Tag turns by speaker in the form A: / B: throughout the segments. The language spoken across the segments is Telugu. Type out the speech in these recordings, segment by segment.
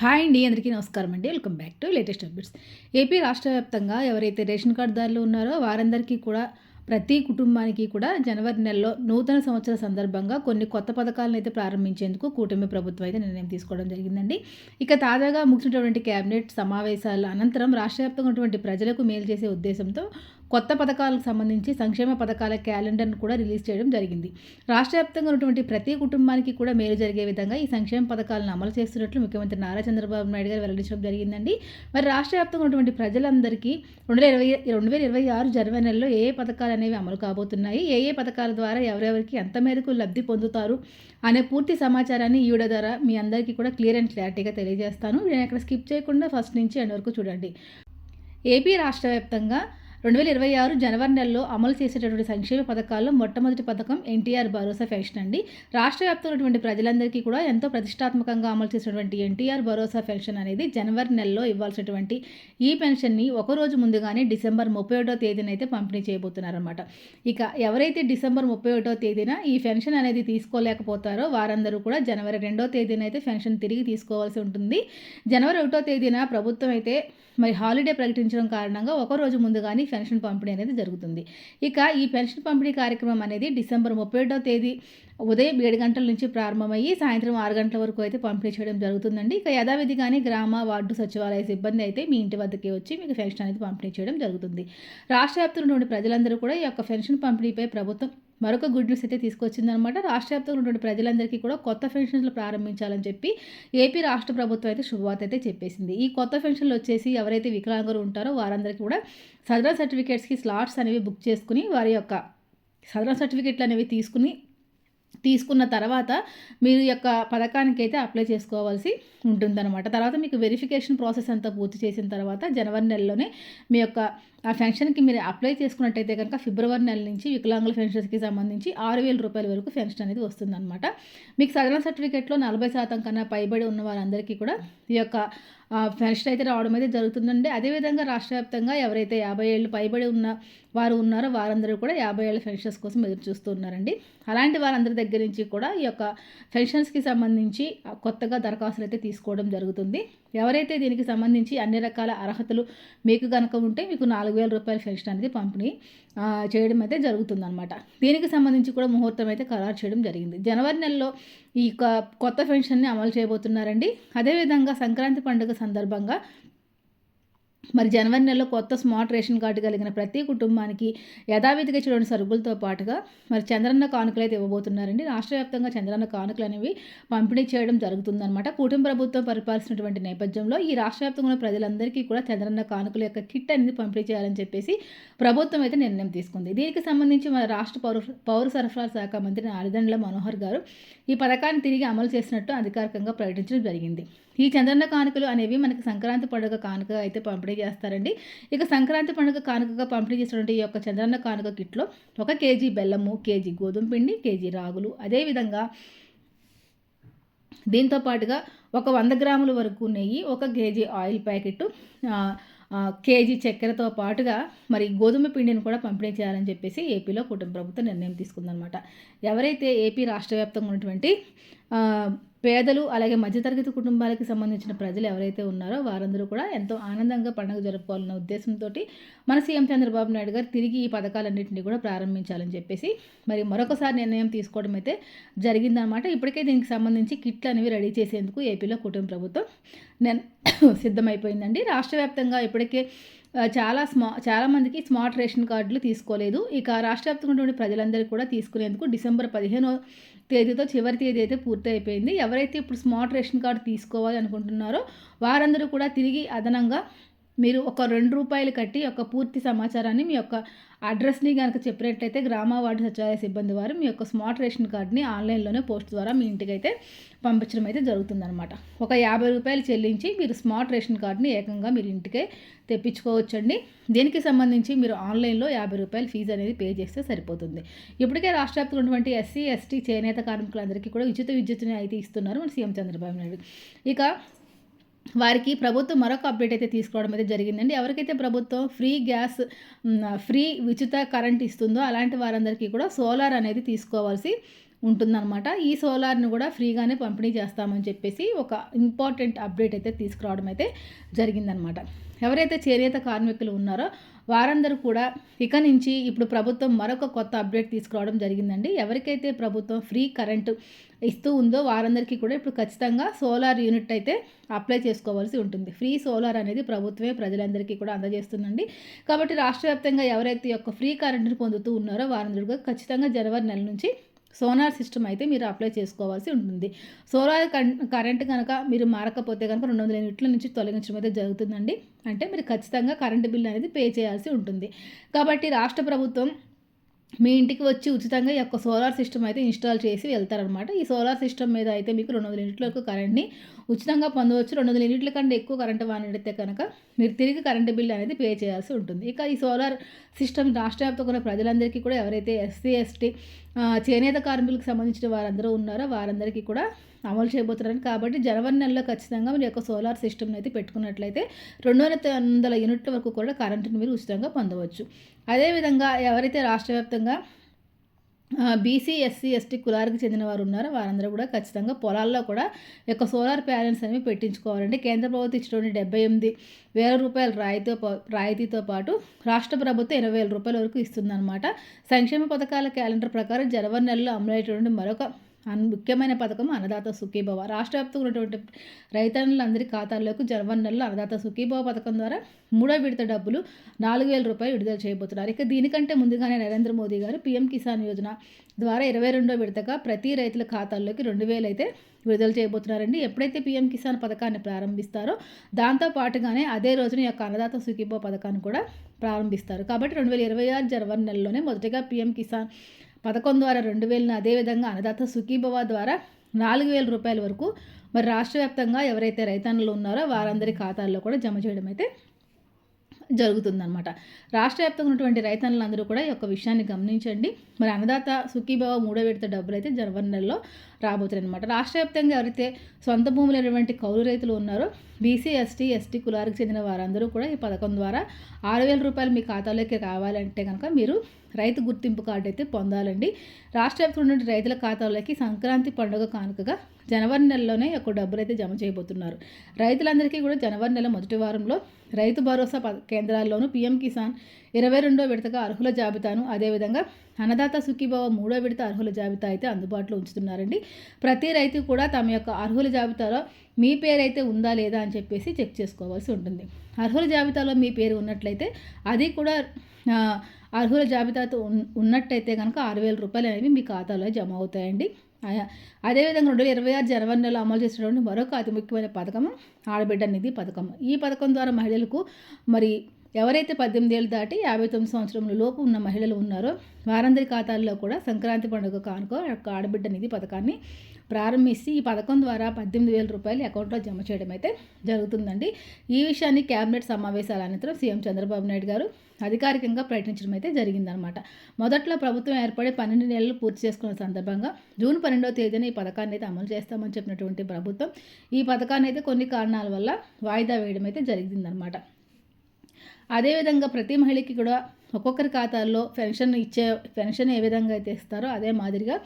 A: హాయ్ అండి అందరికీ నమస్కారం అండి. Welcome back to latest updates. AP రాష్ట్ర వ్యాప్తంగా ఎవరైతే రేషన్ కార్డుదారులు ఉన్నారో వారందరికీ కూడా ప్రతి కుటుంబానికి కూడా జనవరి నెలలో నూతన సంవత్సర సందర్భంగా కొన్ని కొత్త పథకాలను అయితే ప్రారంభించేందుకు కూటమి ప్రభుత్వం అయితే నిర్ణయం తీసుకోవడం జరిగిందండి. ఇక తాజాగా ముగిసినటువంటి కేబినెట్ సమావేశాల అనంతరం రాష్ట్ర వ్యాప్తంగా ఉన్నటువంటి ప్రజలకు మేలు చేసే ఉద్దేశంతో కొత్త పథకాలకు సంబంధించి సంక్షేమ పథకాల క్యాలెండర్ను కూడా రిలీజ్ చేయడం జరిగింది. రాష్ట్ర వ్యాప్తంగా ఉన్నటువంటి ప్రతి కుటుంబానికి కూడా మేలు జరిగే విధంగా ఈ సంక్షేమ పథకాలను అమలు చేస్తున్నట్లు ముఖ్యమంత్రి నారా చంద్రబాబు నాయుడు గారు వెల్లడించడం జరిగిందండి. మరి రాష్ట్ర వ్యాప్తంగా ఉన్నటువంటి ప్రజలందరికీ రెండు వేల ఇరవై రెండు వేల ఇరవై ఆరు జనవరి నెలలో ఏ ఏ పథకాలు అనేవి అమలు కాబోతున్నాయి? ఏ ఏ పథకాల ద్వారా ఎవరెవరికి ఎంత మేరకు లబ్ధి పొందుతారు? అనే పూర్తి సమాచారాన్ని ఈవిడ ద్వారా మీ అందరికీ కూడా క్లియర్ అండ్ క్లారిటీగా తెలియజేస్తాను. నేను అక్కడ స్కిప్ చేయకుండా ఫస్ట్ నుంచి ఎండ్ వరకు చూడండి. ఏపీ రాష్ట్ర వ్యాప్తంగా రెండు వేల ఇరవై ఆరు జనవరి నెలలో అమలు చేసేటటువంటి సంక్షేమ పథకాల్లో మొట్టమొదటి పథకం ఎన్టీఆర్ భరోసా పెన్షన్ అండి. రాష్ట్ర వ్యాప్తంగా ప్రజలందరికీ కూడా ఎంతో ప్రతిష్టాత్మకంగా అమలు చేసినటువంటి ఎన్టీఆర్ భరోసా పెన్షన్ అనేది జనవరి నెలలో ఇవ్వాల్సినటువంటి ఈ పెన్షన్ని ఒకరోజు ముందుగానే డిసెంబర్ ముప్పై ఒకటో తేదీన అయితే పంపిణీ చేయబోతున్నారన్నమాట. ఇక ఎవరైతే డిసెంబర్ ముప్పై ఒకటో తేదీన ఈ పెన్షన్ అనేది తీసుకోలేకపోతారో వారందరూ కూడా జనవరి రెండో తేదీన అయితే పెన్షన్ తిరిగి తీసుకోవాల్సి ఉంటుంది. జనవరి ఒకటో తేదీన ప్రభుత్వం అయితే మరి హాలిడే ప్రకటించడం కారణంగా ఒకరోజు ముందుగానే పెన్షన్ పంపిణీ అనేది జరుగుతుంది. ఇక ఈ పెన్షన్ పంపిణీ కార్యక్రమం అనేది డిసెంబర్ ముప్పై తేదీ ఉదయం ఏడు గంటల నుంచి ప్రారంభమయ్యి సాయంత్రం ఆరు గంటల వరకు అయితే పంపిణీ చేయడం జరుగుతుందండి. ఇక యథావిధిగానే గ్రామ వార్డు సచివాలయ సిబ్బంది అయితే మీ ఇంటి వద్దకే వచ్చి మీకు పెన్షన్ అనేది పంపిణీ చేయడం జరుగుతుంది. రాష్ట్ర వ్యాప్తంగా ప్రజలందరూ కూడా ఈ యొక్క పెన్షన్ పంపిణీపై ప్రభుత్వం మరొక గుడ్ న్యూస్ అయితే తీసుకొచ్చిందనమాట. రాష్ట్ర వ్యాప్తంగా ఉన్నటువంటి ప్రజలందరికీ కూడా కొత్త పెన్షన్లు ప్రారంభించాలని చెప్పి ఏపీ రాష్ట్ర ప్రభుత్వం అయితే శుభవార్త అయితే చెప్పేసింది. ఈ కొత్త పెన్షన్లు వచ్చేసి ఎవరైతే వికలాంగులు ఉంటారో వారందరికీ కూడా సదరన్ సర్టిఫికేట్స్కి స్లాట్స్ అనేవి బుక్ చేసుకుని వారి యొక్క సదరన్ సర్టిఫికేట్లు అనేవి తీసుకుని తీసుకున్న తర్వాత మీరు యొక్క పథకానికి అయితే అప్లై చేసుకోవాల్సి ఉంటుందన్నమాట తర్వాత మీకు వెరిఫికేషన్ ప్రాసెస్ అంతా పూర్తి చేసిన తర్వాత జనవరి నెలలోనే మీ యొక్క ఆ పెన్షన్కి మీరు అప్లై చేసుకున్నట్టయితే కనుక ఫిబ్రవరి నెల నుంచి వికలాంగుల పెన్షన్స్కి సంబంధించి ఆరు వేల రూపాయల వరకు పెన్షన్ అనేది వస్తుందన్నమాట. మీకు సదరణ సర్టిఫికేట్లో నలభై శాతం కన్నా పైబడి ఉన్న వారందరికీ కూడా ఈ యొక్క పెన్షన్ అయితే రావడం అయితే జరుగుతుందండి. అదేవిధంగా రాష్ట్ర వ్యాప్తంగా ఎవరైతే యాభై ఏళ్ళు పైబడి ఉన్న వారు ఉన్నారో వారందరూ కూడా యాభై ఏళ్ళ పెన్షన్స్ కోసం ఎదురు చూస్తూ ఉన్నారండి. అలాంటి వారందరి దగ్గర నుంచి కూడా ఈ యొక్క పెన్షన్స్కి సంబంధించి కొత్తగా దరఖాస్తులు అయితే తీసుకోవడం జరుగుతుంది. ఎవరైతే దీనికి సంబంధించి అన్ని రకాల అర్హతలు మీకు కనుక ఉంటే మీకు నాలుగు వేల రూపాయల పెన్షన్ అనేది పంపిణీ చేయడం అయితే జరుగుతుందన్నమాట. దీనికి సంబంధించి కూడా ముహూర్తం అయితే ఖరారు చేయడం జరిగింది. జనవరి నెలలో ఈ కొత్త పెన్షన్ని అమలు చేయబోతున్నారండి. అదేవిధంగా సంక్రాంతి పండుగ సందర్భంగా మరి జనవరి నెలలో కొత్త స్మార్ట్ రేషన్ కార్డు కలిగిన ప్రతి కుటుంబానికి యథావిధిగా చూడని సరుకులతో పాటుగా మరి చంద్రన్న కానుకలు అయితే ఇవ్వబోతున్నారండి. రాష్ట్ర వ్యాప్తంగా చంద్రన్న కానుకలు అనేవి పంపిణీ చేయడం జరుగుతుందన్నమాట. కూటమి ప్రభుత్వం పరిపాలిస్తున్నటువంటి నేపథ్యంలో ఈ రాష్ట్ర వ్యాప్తంగా ఉన్న ప్రజలందరికీ కూడా చంద్రన్న కానుకల యొక్క కిట్ అనేది పంపిణీ చేయాలని చెప్పేసి ప్రభుత్వం అయితే నిర్ణయం తీసుకుంది. దీనికి సంబంధించి మన రాష్ట్ర పౌర పౌర సరఫరాల శాఖ మంత్రి నారదండ్ల మనోహర్ గారు ఈ పథకాన్ని తిరిగి అమలు చేసినట్టు అధికారికంగా ప్రకటించడం జరిగింది. ఈ చంద్రన్న కానుకలు అనేవి మనకి సంక్రాంతి పండుగ కానుక అయితే పంపిణీ చేస్తారండి. ఇక సంక్రాంతి పండుగ కానుకగా పంపిణీ చేసినటువంటి ఈ యొక్క చంద్రన్న కానుక కిట్లో ఒక కేజీ బెల్లము కేజీ గోధుమ పిండి కేజీ రాగులు అదేవిధంగా దీంతో పాటుగా ఒక వంద గ్రాముల వరకు నెయ్యి ఒక కేజీ ఆయిల్ ప్యాకెట్ కేజీ చక్కెరతో పాటుగా మరి గోధుమ పిండిని కూడా పంపిణీ చేయాలని చెప్పేసి ఏపీలో కుటుంబ ప్రభుత్వం నిర్ణయం తీసుకుందనమాట ఎవరైతే ఏపీ రాష్ట్ర వ్యాప్తంగా ఉన్నటువంటి పేదలు అలాగే మధ్యతరగతి కుటుంబాలకు సంబంధించిన ప్రజలు ఎవరైతే ఉన్నారో వారందరూ కూడా ఎంతో ఆనందంగా పండుగ జరుపుకోవాలన్న ఉద్దేశంతో మన సీఎం చంద్రబాబు నాయుడు గారు తిరిగి ఈ పథకాలన్నింటినీ కూడా ప్రారంభించాలని చెప్పేసి మరి మరొకసారి నిర్ణయం తీసుకోవడం అయితే జరిగిందనమాట ఇప్పటికే దీనికి సంబంధించి కిట్లు అనేవి రెడీ చేసేందుకు ఏపీలో కుటుంబ ప్రభుత్వం సిద్ధమైపోయిందండి. రాష్ట్ర వ్యాప్తంగా ఇప్పటికే చాలా స్మా చాలామందికి స్మార్ట్ రేషన్ కార్డులు తీసుకోలేదు. ఇక రాష్ట్ర వ్యాప్తంగా ప్రజలందరికీ కూడా తీసుకునేందుకు డిసెంబర్ పదిహేనో తేదీతో చివరి తేదీ అయితే పూర్తి అయిపోయింది ఎవరైతే ఇప్పుడు స్మార్ట్ రేషన్ కార్డు తీసుకోవాలి అనుకుంటున్నారో వారందరూ కూడా తిరిగి అదనంగా మీరు ఒక రెండు రూపాయలు కట్టి ఒక పూర్తి సమాచారాన్ని మీ యొక్క అడ్రస్ని కనుక చెప్పినట్లయితే గ్రామ వార్డు సచివాలయ సిబ్బంది వారు మీ యొక్క స్మార్ట్ రేషన్ కార్డ్ని ఆన్లైన్లోనే పోస్ట్ ద్వారా మీ ఇంటికి అయితే పంపించడం అయితే జరుగుతుందన్నమాట. ఒక యాభై రూపాయలు చెల్లించి మీరు స్మార్ట్ రేషన్ కార్డ్ని ఏకంగా మీరు ఇంటికే తెప్పించుకోవచ్చండి. దీనికి సంబంధించి మీరు ఆన్లైన్లో యాభై రూపాయలు ఫీజు అనేది పే చేస్తే సరిపోతుంది. ఇప్పటికే రాష్ట్ర వ్యాప్తంగా ఉన్నటువంటి ఎస్సీ ఎస్టీ చేనేత కార్మికులందరికీ కూడా ఉచిత విద్యుత్ని అయితే ఇస్తున్నారు మన సీఎం చంద్రబాబు నాయుడు. ఇక వారికి ప్రభుత్వం మరొక అప్డేట్ అయితే తీసుకోవడం అయితే జరిగిందండి. ఎవరికైతే ప్రభుత్వం ఫ్రీ గ్యాస్ ఫ్రీ ఉచిత కరెంట్ ఇస్తుందో అలాంటి వారందరికీ కూడా సోలార్ అనేది తీసుకోవాల్సి ఉంటుందన్నమాట. ఈ సోలార్ని కూడా ఫ్రీగానే పంపిణీ చేస్తామని చెప్పేసి ఒక ఇంపార్టెంట్ అప్డేట్ అయితే తీసుకురావడం అయితే జరిగిందనమాట ఎవరైతే చేనేత కార్మికులు ఉన్నారో వారందరూ కూడా ఇక నుంచి ఇప్పుడు ప్రభుత్వం మరొక కొత్త అప్డేట్ తీసుకురావడం జరిగిందండి. ఎవరికైతే ప్రభుత్వం ఫ్రీ కరెంటు ఇస్తూ ఉందో వారందరికీ కూడా ఇప్పుడు ఖచ్చితంగా సోలార్ యూనిట్ అయితే అప్లై చేసుకోవాల్సి ఉంటుంది. ఫ్రీ సోలార్ అనేది ప్రభుత్వమే ప్రజలందరికీ కూడా అందజేస్తుందండి. కాబట్టి రాష్ట్ర వ్యాప్తంగా ఎవరైతే యొక్క ఫ్రీ కరెంటును పొందుతూ ఉన్నారో వారందరూ కూడా ఖచ్చితంగా జనవరి నెల నుంచి సోనార్ సిస్టమ్ అయితే మీరు అప్లై చేసుకోవాల్సి ఉంటుంది. సోలార్ కరెంట్ కనుక మీరు మారకపోతే కనుక రెండు వందల యూనిట్ల నుంచి తొలగించడం అయితే జరుగుతుందండి. అంటే మీరు ఖచ్చితంగా కరెంటు బిల్ అనేది పే చేయాల్సి ఉంటుంది. కాబట్టి రాష్ట్ర ప్రభుత్వం మీ ఇంటికి వచ్చి ఉచితంగా ఈ యొక్క సోలార్ సిస్టమ్ అయితే ఇన్స్టాల్ చేసి వెళ్తారనమాట ఈ సోలార్ సిస్టమ్ మీద అయితే మీకు రెండు వందల యూనిట్ల వరకు కరెంట్ని ఉచితంగా పొందవచ్చు. రెండు వందల యూనిట్ల కంటే ఎక్కువ కరెంట్ వాడితే కనుక మీరు తిరిగి కరెంటు బిల్ అనేది పే చేయాల్సి ఉంటుంది. ఇక ఈ సోలార్ సిస్టమ్ రాష్ట్ర వ్యాప్తంగా ప్రజలందరికీ కూడా ఎవరైతే ఎస్సీ ఎస్టీ చేనేత కార్మికులకు సంబంధించిన వారందరూ ఉన్నారో వారందరికీ కూడా అమలు చేయబోతున్నారని. కాబట్టి జనవరి నెలలో ఖచ్చితంగా మీరు యొక్క సోలార్ సిస్టమ్ని అయితే పెట్టుకున్నట్లయితే రెండు వందల యూనిట్ల వరకు కూడా కరెంటును మీరు ఉచితంగా పొందవచ్చు. అదేవిధంగా ఎవరైతే రాష్ట్ర వ్యాప్తంగా బీసీ ఎస్సీ ఎస్టీ కులారికి చెందిన వారు ఉన్నారో వారందరూ కూడా ఖచ్చితంగా పొలాల్లో కూడా యొక్క సోలార్ ప్యానెల్స్ అనేవి పెట్టించుకోవాలంటే కేంద్ర ప్రభుత్వం ఇచ్చినటువంటి డెబ్బై ఎనిమిది వేల రూపాయల రాయితీ రాయితీతో పాటు రాష్ట్ర ప్రభుత్వం ఇరవై వేల రూపాయల వరకు ఇస్తుందన్నమాట. సంక్షేమ పథకాల క్యాలెండర్ ప్రకారం జనవరి నెలలో అమలైనటువంటి మరొక ముఖ్యమైన పథకం అన్నదాత సుఖీభవ. రాష్ట్ర వ్యాప్తంగా ఉన్నటువంటి రైతన్నులందరి ఖాతాల్లోకి జనవరి నెలలో అన్నదాత సుఖీభవ పథకం ద్వారా మూడో విడత డబ్బులు నాలుగు వేల రూపాయలు విడుదల చేయబోతున్నారు. ఇక దీనికంటే ముందుగానే నరేంద్ర మోదీ గారు పీఎం కిసాన్ యోజన ద్వారా ఇరవై రెండో విడతగా ప్రతి రైతుల ఖాతాల్లోకి రెండు వేలు అయితే విడుదల చేయబోతున్నారండి. ఎప్పుడైతే పీఎం కిసాన్ పథకాన్ని ప్రారంభిస్తారో దాంతో పాటుగానే అదే రోజున యొక్క అన్నదాత సుఖీభవ పథకాన్ని కూడా ప్రారంభిస్తారు. కాబట్టి రెండు వేల ఇరవై ఆరు జనవరి నెలలోనే మొదటిగా పీఎం కిసాన్ పథకం ద్వారా రెండు వేలను అదేవిధంగా అన్నదాత సుఖీభవ ద్వారా నాలుగు వేల రూపాయల వరకు మరి రాష్ట్ర వ్యాప్తంగా ఎవరైతే రైతన్నులు ఉన్నారో వారందరి ఖాతాల్లో కూడా జమ చేయడం అయితే జరుగుతుందన్నమాట. రాష్ట్ర వ్యాప్తంగా ఉన్నటువంటి రైతన్నులందరూ కూడా ఈ యొక్క విషయాన్ని గమనించండి. మరి అన్నదాత సుఖీభావ మూడో విడత డబ్బులు అయితే జనవరి నెలలో రాబోతున్నాయి అనమాట రాష్ట్ర వ్యాప్తంగా ఎవరైతే సొంత భూములైనటువంటి కౌలు రైతులు ఉన్నారో బీసీ ఎస్టీ ఎస్టీ కులాలకు చెందిన వారందరూ కూడా ఈ పథకం ద్వారా ఆరు వేల రూపాయలు మీ ఖాతాలోకి రావాలంటే కనుక మీరు రైతు గుర్తింపు కార్డు అయితే పొందాలండి. రాష్ట్ర వ్యాప్తంగా ఉన్న రైతుల ఖాతాలోకి సంక్రాంతి పండుగ కానుకగా జనవరి నెలలోనే ఒక డబ్బులు అయితే జమ చేయబోతున్నారు. రైతులందరికీ కూడా జనవరి నెల మొదటి వారంలో రైతు భరోసా కేంద్రాల్లోనూ పీఎం కిసాన్ ఇరవై రెండో విడతగా అర్హుల జాబితాను అదేవిధంగా అన్నదాత సుఖీభావ మూడో విడత అర్హుల జాబితా అయితే అందుబాటులో ఉంచుతున్నారండి. ప్రతి రైతు కూడా తమ యొక్క అర్హుల జాబితాలో మీ పేరు అయితే ఉందా లేదా అని చెప్పేసి చెక్ చేసుకోవాల్సి ఉంటుంది. అర్హుల జాబితాలో మీ పేరు ఉన్నట్లయితే అది కూడా అర్హుల జాబితాతో ఉన్నట్టయితే కనుక ఆరు వేల రూపాయలు అనేవి మీ ఖాతాలో జమ అవుతాయండి. అదేవిధంగా రెండు వేల ఇరవై ఆరు జనవరి నెలలో అమలు చేసినటువంటి మరొక అతి ముఖ్యమైన పథకం ఆడబిడ్డ నిధి పథకం ఈ పథకం ద్వారా మహిళలకు మరి ఎవరైతే పద్దెనిమిది ఏళ్ళు దాటి యాభై తొమ్మిది సంవత్సరముల లోపు ఉన్న మహిళలు ఉన్నారో వారందరి ఖాతాల్లో కూడా సంక్రాంతి పండుగ కానుక యొక్క ఆడబిడ్డ నిధి పథకాన్ని ప్రారంభించి ఈ పథకం ద్వారా పద్దెనిమిది వేల రూపాయలు అకౌంట్లో జమ చేయడం అయితే జరుగుతుందండి. ఈ విషయాన్ని కేబినెట్ సమావేశాల అనంతరం సీఎం చంద్రబాబు నాయుడు గారు అధికారికంగా ప్రకటించడం అయితే జరిగిందనమాట మొదట్లో ప్రభుత్వం ఏర్పడి పన్నెండు నెలలు పూర్తి చేసుకున్న సందర్భంగా జూన్ పన్నెండవ తేదీన ఈ పథకాన్ని అయితే అమలు చేస్తామని చెప్పినటువంటి ప్రభుత్వం ఈ పథకాన్ని అయితే కొన్ని కారణాల వల్ల వాయిదా వేయడం అయితే జరిగిందనమాట అదేవిధంగా ప్రతి మహిళకి కూడా ఒక్కొక్కరి ఖాతాల్లో పెన్షన్ ఇచ్చే పెన్షన్ ఏ విధంగా అయితే ఇస్తారో అదే మాదిరిగా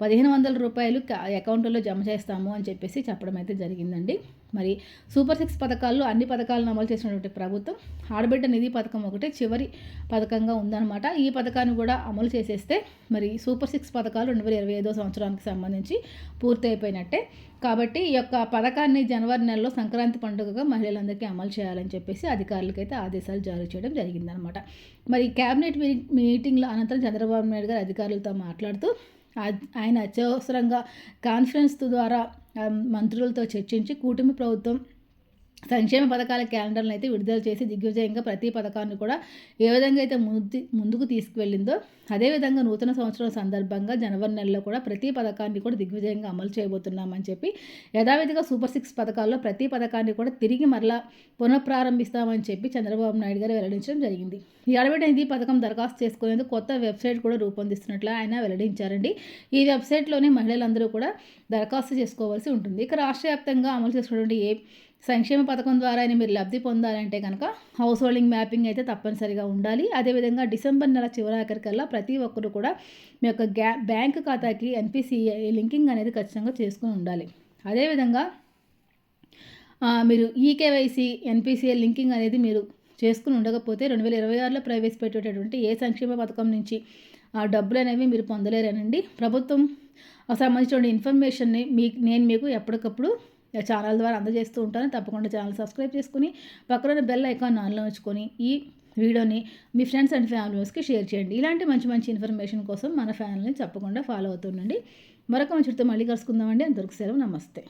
A: పదిహేను వందల రూపాయలు అకౌంట్లో జమ చేస్తాము అని చెప్పేసి చెప్పడం అయితే జరిగిందండి. మరి సూపర్ సిక్స్ పథకాల్లో అన్ని పథకాలను అమలు చేసినటువంటి ప్రభుత్వం ఆడబిడ్డ నిధి పథకం ఒకటే చివరి పథకంగా ఉందన్నమాట. ఈ పథకాన్ని కూడా అమలు చేసేస్తే మరి సూపర్ సిక్స్ పథకాలు రెండు వేల ఇరవై ఐదో సంవత్సరానికి సంబంధించి పూర్తి అయిపోయినట్టే కాబట్టి ఈ యొక్క పథకాన్ని జనవరి నెలలో సంక్రాంతి పండుగగా మహిళలందరికీ అమలు చేయాలని చెప్పేసి అధికారులకైతే ఆదేశాలు జారీ చేయడం జరిగిందనమాట మరి క్యాబినెట్ మీటింగ్లో అనంతరం చంద్రబాబు నాయుడు గారు అధికారులతో మాట్లాడుతూ ఆయన అత్యవసరంగా కాన్ఫరెన్స్ ద్వారా మంత్రులతో చర్చించి కూటమి ప్రభుత్వం సంక్షేమ పథకాల క్యాలెండర్లను అయితే విడుదల చేసి దిగ్విజయంగా ప్రతి పథకాన్ని కూడా ఏ విధంగా అయితే ముందు ముందుకు తీసుకువెళ్ళిందో అదేవిధంగా నూతన సంవత్సరం సందర్భంగా జనవరి నెలలో కూడా ప్రతి పథకాన్ని కూడా దిగ్విజయంగా అమలు చేయబోతున్నామని చెప్పి యథావిధిగా సూపర్ సిక్స్ పథకాల్లో ప్రతి పథకాన్ని కూడా తిరిగి మరలా పునఃప్రారంభిస్తామని చెప్పి చంద్రబాబు నాయుడు గారు వెల్లడించడం జరిగింది. ఈ అడవిడ నిధి పథకం దరఖాస్తు చేసుకునేందుకు కొత్త వెబ్సైట్ కూడా రూపొందిస్తున్నట్లు ఆయన వెల్లడించారండి. ఈ వెబ్సైట్లోనే మహిళలందరూ కూడా దరఖాస్తు చేసుకోవాల్సి ఉంటుంది. ఇక రాష్ట్ర వ్యాప్తంగా అమలు చేసుకున్నటువంటి ఏ సంక్షేమ పథకం ద్వారా మీరు లబ్ధి పొందాలంటే కనుక హౌస్ హోల్డింగ్ మ్యాపింగ్ అయితే తప్పనిసరిగా ఉండాలి. అదేవిధంగా డిసెంబర్ నెల చివరాఖరికల్లా ప్రతి ఒక్కరు కూడా మీ యొక్క గ్యా బ్యాంక్ ఖాతాకి ఎన్పిసిఐ లింకింగ్ అనేది ఖచ్చితంగా చేసుకుని ఉండాలి. అదేవిధంగా మీరు ఈకేవైసీ ఎన్పిసిఐ లింకింగ్ అనేది మీరు చేసుకుని ఉండకపోతే రెండు వేల ఇరవై ఆరులో ప్రవేశపెట్టేటటువంటి ఏ సంక్షేమ పథకం నుంచి ఆ డబ్బులు అనేవి మీరు పొందలేరనండి. ప్రభుత్వం సంబంధించిన ఇన్ఫర్మేషన్ని మీ నేను మీకు ఎప్పటికప్పుడు ఛానల్ ద్వారా అందజేస్తూ ఉంటాను. తప్పకుండా ఛానల్ సబ్స్క్రైబ్ చేసుకుని పక్కన బెల్ ఐకాన్ ఆన్లో ఉంచుకొని ఈ వీడియోని మీ ఫ్రెండ్స్ అండ్ ఫ్యామిలీస్కి షేర్ చేయండి. ఇలాంటి మంచి మంచి ఇన్ఫర్మేషన్ కోసం మన ఛానల్ని తప్పకుండా ఫాలో అవుతుండండి. మరొక మంచితో మళ్ళీ కలుసుకుందామండి. అంతవరకు సెలవు. నమస్తే.